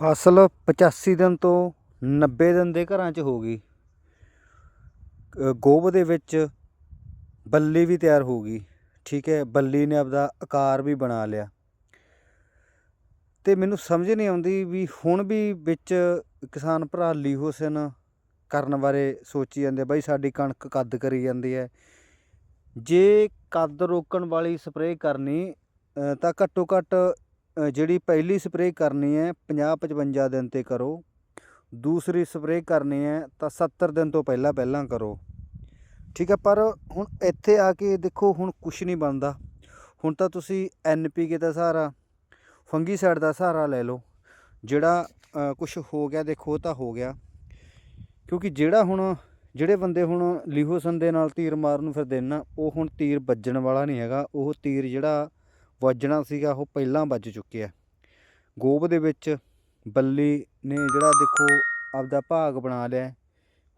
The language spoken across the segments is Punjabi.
ਫਸਲ 85 ਦਿਨ ਤੋਂ 90 ਦਿਨ ਦੇ ਘਰਾਂ 'ਚ ਹੋ ਗਈ। ਗੋਭ ਦੇ ਵਿੱਚ ਬੱਲੀ ਵੀ ਤਿਆਰ ਹੋ ਗਈ। ਠੀਕ ਹੈ ਬੱਲੀ ਨੇ ਆਪਦਾ ਆਕਾਰ ਵੀ ਬਣਾ ਲਿਆ। ਤੇ ਮੈਨੂੰ ਸਮਝ ਨਹੀਂ ਆਉਂਦੀ ਵੀ ਹੁਣ ਵੀ ਵਿੱਚ ਕਿਸਾਨ ਭਰਾ ਲੀਹੋਸਨ ਕਰਨ ਬਾਰੇ ਸੋਚੀ ਜਾਂਦੇ ਆ, ਬਾਈ ਸਾਡੀ ਕਣਕ ਕੱਦ ਕਰੀ ਜਾਂਦੀ ਹੈ। ਜੇ ਕੱਦ ਰੋਕਣ ਵਾਲੀ ਸਪਰੇਅ ਕਰਨੀ ਤਾਂ ਘੱਟੋ ਘੱਟ ਜਿਹੜੀ ਪਹਿਲੀ ਸਪਰੇਅ ਕਰਨੀ ਹੈ 50 55 ਦਿਨ ਤੇ ਕਰੋ। ਦੂਸਰੀ ਸਪਰੇਅ ਕਰਨੀ ਹੈ ਤਾਂ 70 ਦਿਨ ਤੋਂ ਪਹਿਲਾਂ ਪਹਿਲਾਂ ਕਰੋ। ਠੀਕ ਹੈ, ਪਰ ਹੁਣ ਇੱਥੇ ਆ ਕੇ ਦੇਖੋ, ਹੁਣ ਕੁਝ ਨਹੀਂ ਬਣਦਾ। ਹੁਣ ਤਾਂ ਤੁਸੀਂ ਐਨਪੀਕੇ ਦਾ ਸਹਾਰਾ, ਫੰਗੀਸਾਈਡ ਦਾ ਸਹਾਰਾ ਲੈ ਲਓ। ਜਿਹੜਾ ਕੁਝ ਹੋ ਗਿਆ, ਦੇਖੋ ਤਾਂ ਹੋ ਗਿਆ। ਕਿਉਂਕਿ ਜਿਹੜਾ ਹੁਣ, ਜਿਹੜੇ ਬੰਦੇ ਹੁਣ ਲਿਹੋਸਨ ਦੇ ਨਾਲ ਤੀਰ ਮਾਰਨ ਨੂੰ ਫਿਰਦੇ ਨਾ, ਉਹ ਹੁਣ ਤੀਰ ਵੱਜਣ ਵਾਲਾ ਨਹੀਂ ਹੈਗਾ। ਉਹ ਤੀਰ ਜਿਹੜਾ ਵੱਜਣਾ ਸੀਗਾ, ਉਹ ਪਹਿਲਾਂ ਵੱਜ ਚੁੱਕਿਆ। ਗੋਬ ਦੇ ਵਿੱਚ ਬੱਲੀ ਨੇ ਜਿਹੜਾ ਦੇਖੋ ਆਪਦਾ ਭਾਗ ਬਣਾ ਲਿਆ।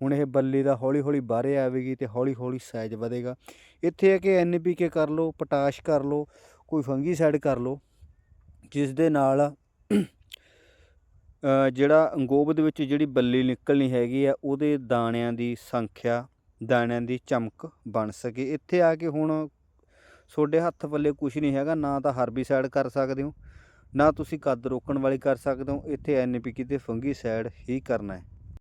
ਹੁਣ ਇਹ ਬੱਲੀ ਦਾ ਹੌਲੀ ਹੌਲੀ ਬਾਹਰੇ ਆਵੇਗੀ ਤੇ ਹੌਲੀ ਹੌਲੀ ਸਾਈਜ਼ ਵਧੇਗਾ। ਇੱਥੇ ਹੈ ਕਿ ਐਨਪੀਕੇ ਕਰ ਲਓ, ਪੋਟਾਸ਼ ਕਰ ਲਓ, ਕੋਈ ਫੰਗੀਸਾਈਡ ਕਰ ਲਓ, ਜਿਸ ਦੇ ਨਾਲ ਜਿਹੜਾ ਗੋਬ ਦੇ ਵਿੱਚ ਜਿਹੜੀ ਬੱਲੀ ਨਿਕਲਣੀ ਹੈਗੀ ਆ, ਉਹਦੇ ਦਾਣਿਆਂ ਦੀ ਸੰਖਿਆ, ਦਾਣਿਆਂ ਦੀ ਚਮਕ ਬਣ ਸਕੇ। ਇੱਥੇ ਆ ਕੇ ਹੁਣ ਤੁਹਾਡੇ ਹੱਥ ਪੱਲੇ ਕੁਝ ਨਹੀਂ ਹੈਗਾ, ਨਾ ਤਾਂ ਹਰਬੀਸਾਈਡ ਕਰ ਸਕਦੇ ਹੋ, ਨਾ ਤੁਸੀਂ ਕੱਦ ਰੋਕਣ ਵਾਲੀ ਕਰ ਸਕਦੇ ਹੋ, ਇੱਥੇ ਐਨਪੀਕੇ ਤੇ ਫੰਗੀਸਾਈਡ ਹੀ ਕਰਨਾ ਹੈ।